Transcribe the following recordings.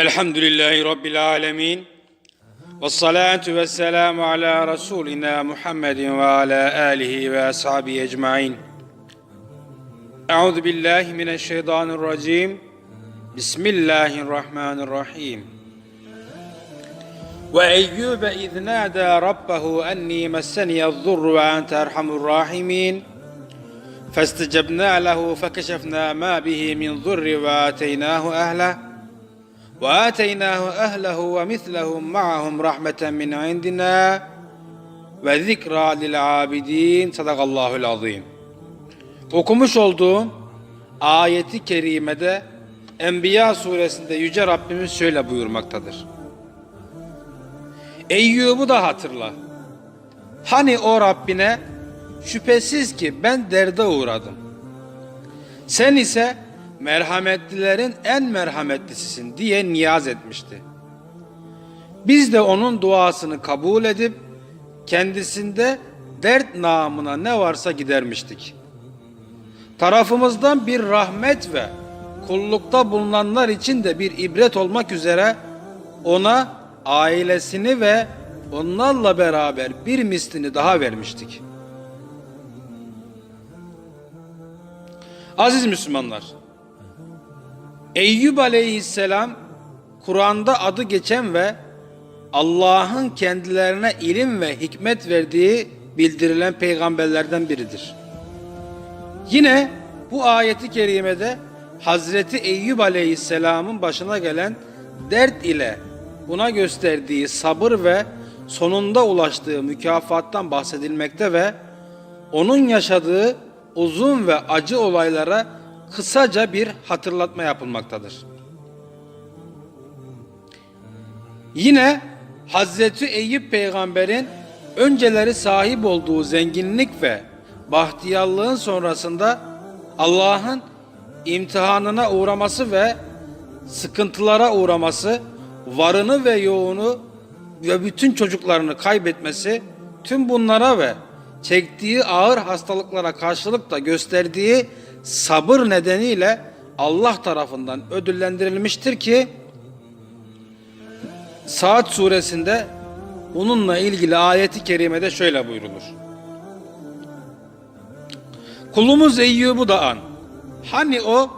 الحمد لله رب العالمين والصلاة والسلام على رسولنا محمد وعلى آله وأصحابه أجمعين أعوذ بالله من الشيطان الرجيم بسم الله الرحمن الرحيم وأيوب إذ نادى ربه أني مسني الضر وأنت أرحم الراحمين فاستجبنا له فكشفنا ما به من ضر وآتيناه أهله وآتيناه أهله ومثلهم معهم رحمة من عندنا وذكرى للعابدين صدق الله العظيم Okumuş olduğum ayeti kerimede Enbiya suresinde Yüce Rabbimiz şöyle buyurmaktadır. Eyyub'u da hatırla. Hani o Rabbine şüphesiz ki ben derde uğradım. Sen ise merhametlilerin en merhametlisisin diye niyaz etmişti. Biz de onun duasını kabul edip kendisinde dert namına ne varsa gidermiştik. Tarafımızdan bir rahmet ve kullukta bulunanlar için de bir ibret olmak üzere ona ailesini ve onlarla beraber bir mislini daha vermiştik. Aziz Müslümanlar, Eyyub aleyhisselam Kur'an'da adı geçen ve Allah'ın kendilerine ilim ve hikmet verdiği bildirilen peygamberlerden biridir. Yine bu ayeti kerimede Hazreti Eyyub aleyhisselamın başına gelen dert ile buna gösterdiği sabır ve sonunda ulaştığı mükafattan bahsedilmekte ve onun yaşadığı uzun ve acı olaylara kısaca bir hatırlatma yapılmaktadır. Yine Hazreti Eyüp peygamberin önceleri sahip olduğu zenginlik ve bahtiyarlığın sonrasında Allah'ın imtihanına uğraması ve sıkıntılara uğraması, varını ve yoğunu ve bütün çocuklarını kaybetmesi, tüm bunlara ve çektiği ağır hastalıklara karşılık da gösterdiği sabır nedeniyle Allah tarafından ödüllendirilmiştir ki Saat suresinde bununla ilgili ayeti kerimede şöyle buyrulur. Kulumuz Eyyub'u da an. Hani o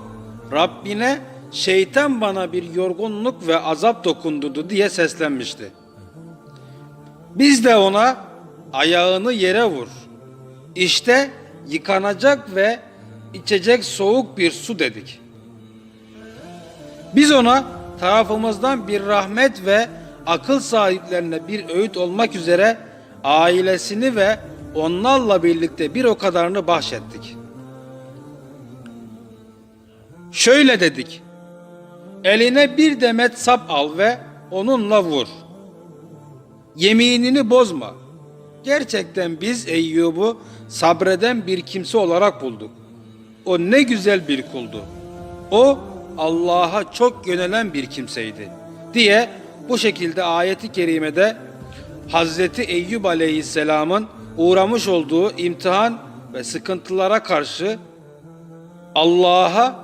Rabbine şeytan bana bir yorgunluk ve azap dokundurdu diye seslenmişti. Biz de ona ayağını yere vur. İşte yıkanacak ve içecek soğuk bir su dedik. Biz ona tarafımızdan bir rahmet ve akıl sahiplerine bir öğüt olmak üzere ailesini ve onlarla birlikte bir o kadarını bahşettik. Şöyle dedik. Eline bir demet sap al ve onunla vur. Yeminini bozma. Gerçekten biz Eyyub'u sabreden bir kimse olarak bulduk. O ne güzel bir kuldu. O Allah'a çok yönelen bir kimseydi diye bu şekilde ayeti kerimede Hazreti Eyyub Aleyhisselam'ın uğramış olduğu imtihan ve sıkıntılara karşı Allah'a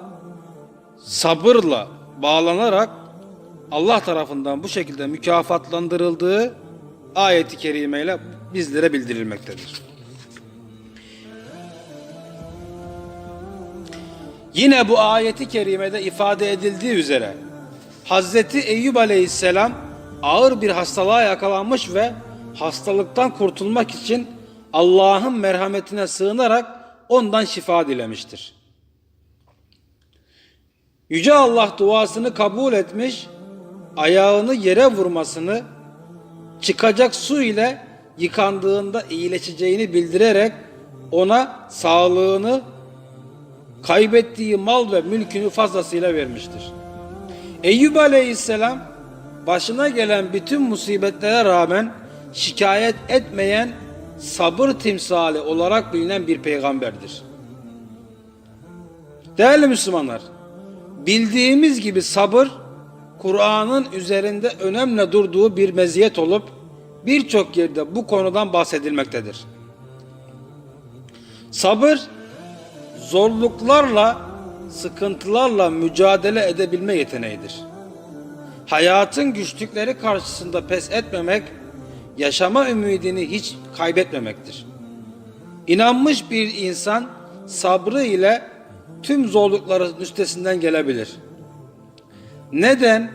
sabırla bağlanarak Allah tarafından bu şekilde mükafatlandırıldığı ayeti kerimeyle bizlere bildirilmektedir. Yine bu ayeti kerimede ifade edildiği üzere Hazreti Eyüp Aleyhisselam ağır bir hastalığa yakalanmış ve hastalıktan kurtulmak için Allah'ın merhametine sığınarak ondan şifa dilemiştir. Yüce Allah duasını kabul etmiş, ayağını yere vurmasını çıkacak su ile yıkandığında iyileşeceğini bildirerek ona sağlığını kaybettiği mal ve mülkünü fazlasıyla vermiştir. Eyüp Aleyhisselam başına gelen bütün musibetlere rağmen şikayet etmeyen sabır timsali olarak bilinen bir peygamberdir. Değerli Müslümanlar, bildiğimiz gibi sabır Kur'an'ın üzerinde önemli durduğu bir meziyet olup birçok yerde bu konudan bahsedilmektedir. Sabır zorluklarla, sıkıntılarla mücadele edebilme yeteneğidir. hayatın güçlükleri karşısında pes etmemek, yaşama ümidini hiç kaybetmemektir. İnanmış bir insan sabrı ile tüm zorlukların üstesinden gelebilir. Neden,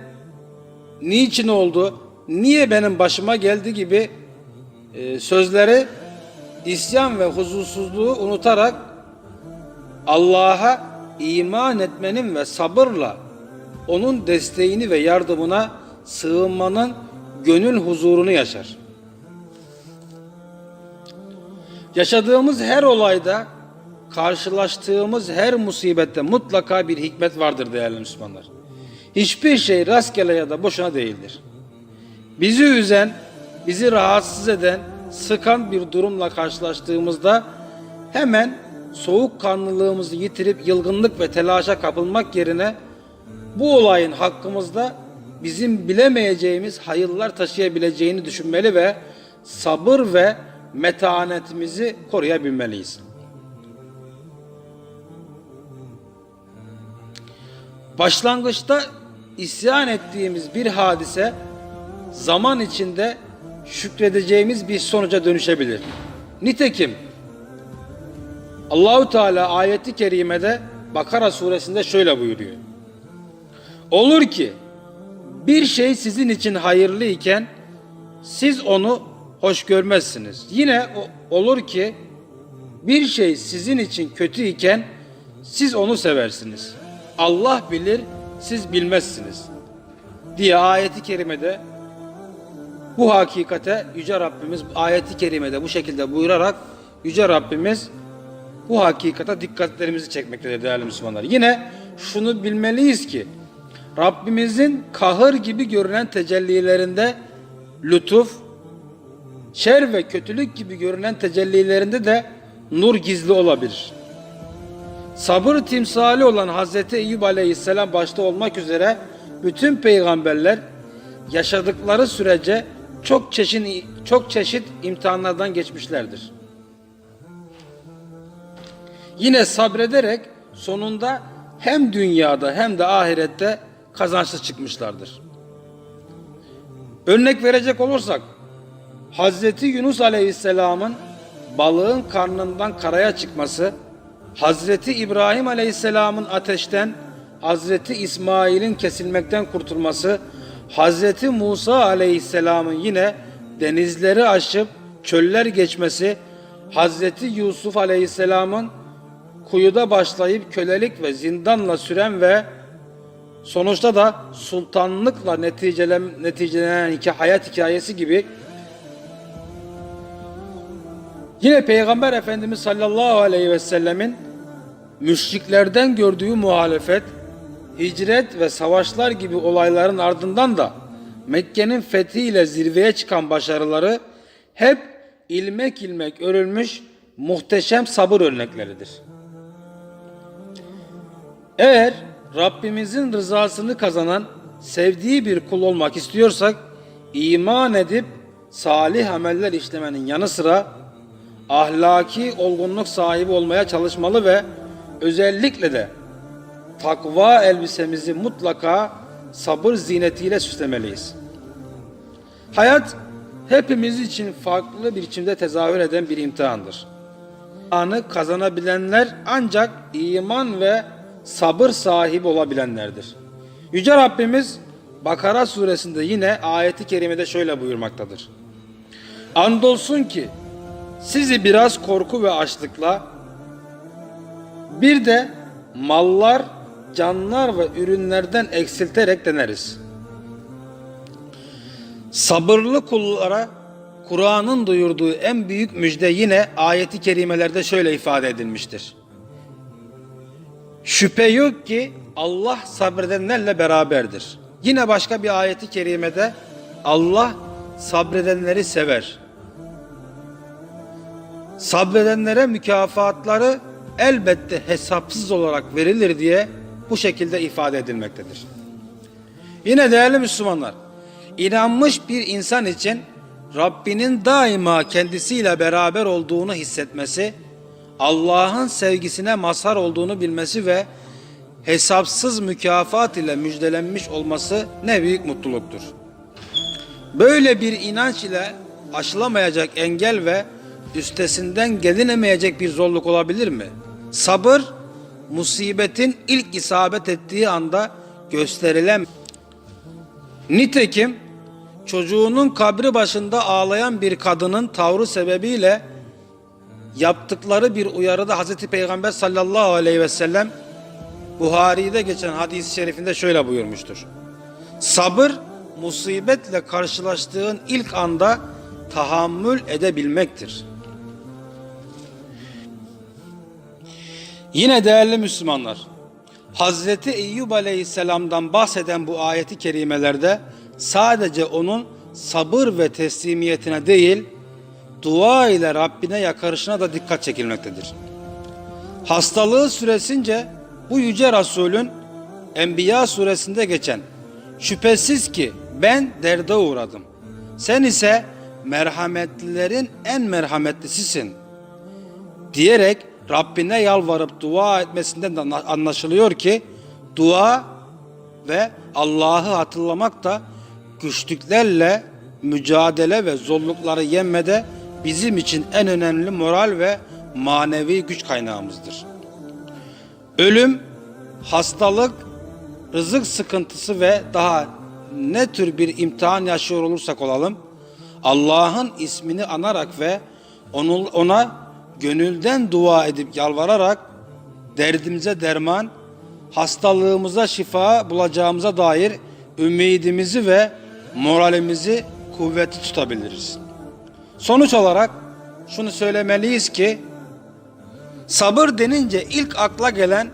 niçin oldu, niye benim başıma geldi gibi e, sözleri isyan ve huzursuzluğu unutarak Allah'a iman etmenin ve sabırla onun desteğini ve yardımına sığınmanın gönül huzurunu yaşar. Yaşadığımız her olayda, karşılaştığımız her musibette mutlaka bir hikmet vardır değerli Müslümanlar. Hiçbir şey rastgele ya da boşuna değildir. Bizi üzen, bizi rahatsız eden, sıkan bir durumla karşılaştığımızda hemen soğukkanlılığımızı yitirip yılgınlık ve telaşa kapılmak yerine bu olayın hakkımızda bizim bilemeyeceğimiz hayırlar taşıyabileceğini düşünmeli ve sabır ve metanetimizi koruyabilmeliyiz. Başlangıçta isyan ettiğimiz bir hadise zaman içinde şükredeceğimiz bir sonuca dönüşebilir. Nitekim Allahu Teala ayeti kerimede Bakara suresinde şöyle buyuruyor. Olur ki bir şey sizin için hayırlı iken siz onu hoş görmezsiniz. Yine olur ki bir şey sizin için kötü iken siz onu seversiniz. Allah bilir, siz bilmezsiniz. Diye ayeti kerimede bu hakikate Yüce Rabbimiz ayeti kerimede bu şekilde buyurarak Yüce Rabbimiz bu hakikate dikkatlerimizi çekmektedir değerli Müslümanlar. Yine şunu bilmeliyiz ki Rabbimizin kahır gibi görünen tecellilerinde lütuf, şer ve kötülük gibi görünen tecellilerinde de nur gizli olabilir. Sabır timsali olan Hazreti Eyüp Aleyhisselam başta olmak üzere bütün peygamberler yaşadıkları sürece çok çeşit çok çeşit imtihanlardan geçmişlerdir. Yine sabrederek sonunda hem dünyada hem de ahirette kazançlı çıkmışlardır. Örnek verecek olursak Hazreti Yunus Aleyhisselam'ın balığın karnından karaya çıkması, Hazreti İbrahim Aleyhisselam'ın ateşten, Hazreti İsmail'in kesilmekten kurtulması, Hazreti Musa Aleyhisselam'ın yine denizleri aşıp çöller geçmesi, Hazreti Yusuf Aleyhisselam'ın kuyuda başlayıp kölelik ve zindanla süren ve sonuçta da sultanlıkla neticelen, neticelenen iki hayat hikayesi gibi Yine Peygamber Efendimiz sallallahu aleyhi ve sellemin müşriklerden gördüğü muhalefet, hicret ve savaşlar gibi olayların ardından da Mekke'nin fethiyle zirveye çıkan başarıları hep ilmek ilmek örülmüş muhteşem sabır örnekleridir. Eğer Rabbimizin rızasını kazanan sevdiği bir kul olmak istiyorsak iman edip salih ameller işlemenin yanı sıra ahlaki olgunluk sahibi olmaya çalışmalı ve özellikle de takva elbisemizi mutlaka sabır zinetiyle süslemeliyiz. Hayat hepimiz için farklı bir biçimde tezahür eden bir imtihandır. Anı kazanabilenler ancak iman ve sabır sahibi olabilenlerdir. Yüce Rabbimiz Bakara suresinde yine ayeti kerimede şöyle buyurmaktadır. Andolsun ki sizi biraz korku ve açlıkla bir de mallar, canlar ve ürünlerden eksilterek deneriz. Sabırlı kullara Kur'an'ın duyurduğu en büyük müjde yine ayeti kerimelerde şöyle ifade edilmiştir. Şüphe yok ki Allah sabredenlerle beraberdir. Yine başka bir ayeti kerimede Allah sabredenleri sever. Sabredenlere mükafatları elbette hesapsız olarak verilir diye bu şekilde ifade edilmektedir. Yine değerli Müslümanlar, inanmış bir insan için Rabbinin daima kendisiyle beraber olduğunu hissetmesi, Allah'ın sevgisine mazhar olduğunu bilmesi ve hesapsız mükafat ile müjdelenmiş olması ne büyük mutluluktur. Böyle bir inanç ile aşılamayacak engel ve üstesinden gelinemeyecek bir zorluk olabilir mi? Sabır, musibetin ilk isabet ettiği anda gösterilen Nitekim çocuğunun kabri başında ağlayan bir kadının tavrı sebebiyle yaptıkları bir uyarıda Hazreti Peygamber sallallahu aleyhi ve sellem Buhari'de geçen hadis-i şerifinde şöyle buyurmuştur. Sabır musibetle karşılaştığın ilk anda tahammül edebilmektir. Yine değerli Müslümanlar, Hazreti Eyyub Aleyhisselam'dan bahseden bu ayeti kerimelerde sadece onun sabır ve teslimiyetine değil, dua ile Rabbine yakarışına da dikkat çekilmektedir. Hastalığı süresince bu yüce Resulün Enbiya suresinde geçen şüphesiz ki ben derde uğradım. Sen ise merhametlilerin en merhametlisisin diyerek Rabbine yalvarıp dua etmesinden de anlaşılıyor ki dua ve Allah'ı hatırlamak da güçlüklerle mücadele ve zorlukları yenmede bizim için en önemli moral ve manevi güç kaynağımızdır. Ölüm, hastalık, rızık sıkıntısı ve daha ne tür bir imtihan yaşıyor olursak olalım, Allah'ın ismini anarak ve ona gönülden dua edip yalvararak derdimize derman, hastalığımıza şifa bulacağımıza dair ümidimizi ve moralimizi kuvvetli tutabiliriz. Sonuç olarak şunu söylemeliyiz ki sabır denince ilk akla gelen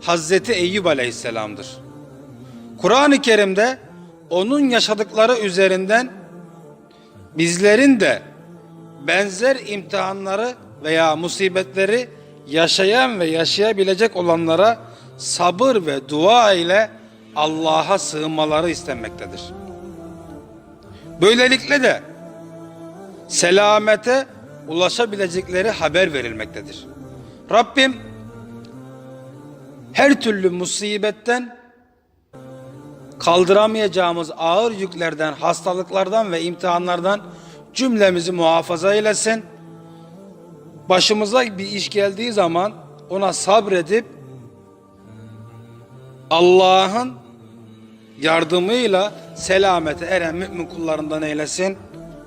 Hazreti Eyüp Aleyhisselam'dır. Kur'an-ı Kerim'de onun yaşadıkları üzerinden bizlerin de benzer imtihanları veya musibetleri yaşayan ve yaşayabilecek olanlara sabır ve dua ile Allah'a sığınmaları istenmektedir. Böylelikle de selamete ulaşabilecekleri haber verilmektedir. Rabbim her türlü musibetten kaldıramayacağımız ağır yüklerden, hastalıklardan ve imtihanlardan cümlemizi muhafaza eylesin. Başımıza bir iş geldiği zaman ona sabredip Allah'ın yardımıyla selamete eren mümin kullarından eylesin.